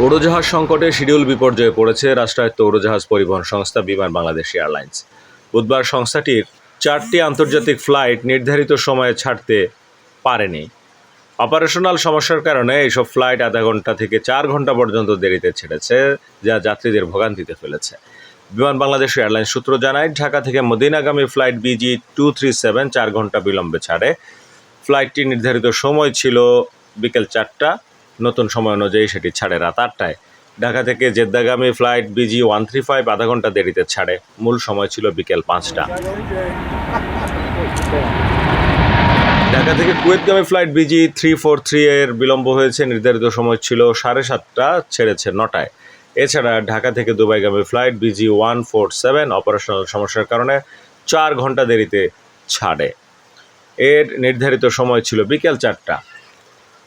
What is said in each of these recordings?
উড়োজাহাজ সংকটে শিডিউল বিপর্যয়ে পড়েছে রাষ্ট্রায়ত্ত উড়োজাহাজ পরিবহন সংস্থা বিমান বাংলাদেশ এয়ারলাইন্স। বুধবার সংস্থাটির চারটি আন্তর্জাতিক ফ্লাইট নির্ধারিত সময়ে ছাড়তে পারেনি। অপারেশনাল সমস্যার কারণে এইসব ফ্লাইট আধা ঘণ্টা থেকে চার ঘণ্টা পর্যন্ত দেরিতে ছেড়েছে, যা যাত্রীদের ভোগান্তিতে ফেলেছে। বিমান বাংলাদেশ এয়ারলাইন্স সূত্র জানায়, ঢাকা থেকে মদিনাগামী flight BG two three seven চার ঘণ্টা বিলম্বে ছাড়ে। ফ্লাইটটি নির্ধারিত সময় ছিল বিকেল চারটা। নতুন সময় অনুযায়ী সেটি ছাড়ে রাত আটটায়। ঢাকা থেকে জেদ্দাগামী flight BG one three five আধা ঘণ্টা দেরিতে ছাড়ে। মূল সময় ছিল বিকেল পাঁচটা। ঢাকা থেকে কুয়েতগামী flight BG three four three এর বিলম্ব হয়েছে। নির্ধারিত সময় ছিল সাড়ে সাতটা, ছেড়েছে নটায়। এছাড়া ঢাকা থেকে দুবাইগামী flight BG one four seven operational সমস্যার কারণে চার ঘণ্টা দেরিতে ছাড়ে। এর নির্ধারিত সময় ছিল বিকেল চারটা।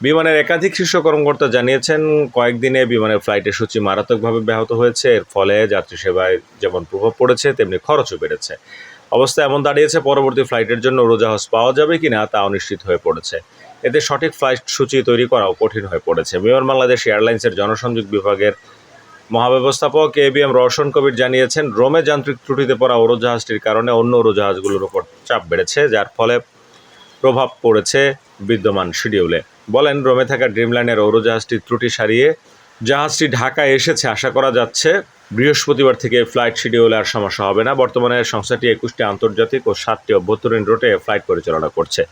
বিমানের একাধিক শীর্ষ কর্মকর্তা জানিয়েছেন, কয়েকদিনে বিমানের ফ্লাইটের সূচি মারাত্মকভাবে ব্যাহত হয়েছে। এর ফলে যাত্রী সেবায় যেমন প্রভাব পড়েছে, তেমনি খরচও বেড়েছে। অবস্থা এমন দাঁড়িয়েছে, পরবর্তী ফ্লাইটের জন্য উড়োজাহাজ পাওয়া যাবে কিনা তা অনিশ্চিত হয়ে পড়েছে। এতে সঠিক ফ্লাইট সূচি তৈরি করাও কঠিন হয়ে পড়েছে। বিমান বাংলাদেশ এয়ারলাইন্সের জনসংযোগ বিভাগের মহাব্যবস্থাপক A B M Roshan Kabir জানিয়েছেন, রোমে যান্ত্রিক ত্রুটিতে পড়া উড়োজাহাজটির কারণে অন্য উড়োজাহাজগুলোর উপর চাপ বেড়েছে, যার ফলে প্রভাব পড়েছে বিদ্যমান শিডিউলে। বলেন, রোমে থাকা ড্রিমলাইনের উড়োজাহাজটির ত্রুটি সারিয়ে জাহাজটি ঢাকায় এসেছে। আশা করা যাচ্ছে বৃহস্পতিবার থেকে ফ্লাইট শিডিউলে আর সমস্যা হবে না। বর্তমানে সংস্থাটি একুশটি আন্তর্জাতিক ও সাতটি অভ্যন্তরীণ রুটে ফ্লাইট পরিচালনা করছে।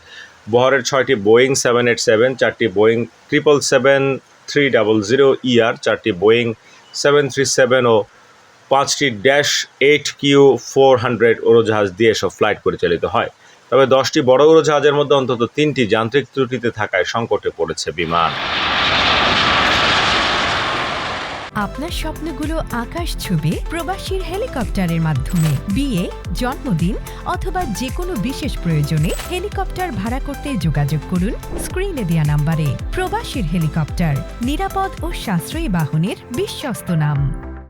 বহরের ছয়টি বোয়িং সেভেন এইট সেভেন, চারটি Boeing triple seven three double zero ER চারটি বোয়িং সেভেন থ্রি সেভেন ও পাঁচটি dash eight Q four hundred উড়োজাহাজ দিয়ে এসব ফ্লাইট পরিচালিত হয়। তবে দশটি বড় উড়োজাহাজের মধ্যে অন্তত তিনটি যান্ত্রিক ত্রুটিতে থাকায় সংকটে পড়েছে বিমান। আপনার স্বপ্নগুলো আকাশ ছুবে প্রবাসীর হেলিকপ্টারের মাধ্যমে। বিয়ে, জন্মদিন অথবা যে কোনো বিশেষ প্রয়োজনে হেলিকপ্টার ভাড়া করতে যোগাযোগ করুন স্ক্রিনে দেওয়া নাম্বারে। প্রবাসীর হেলিকপ্টার, নিরাপদ ও সাশ্রয়ী বাহনের বিশ্বস্ত নাম।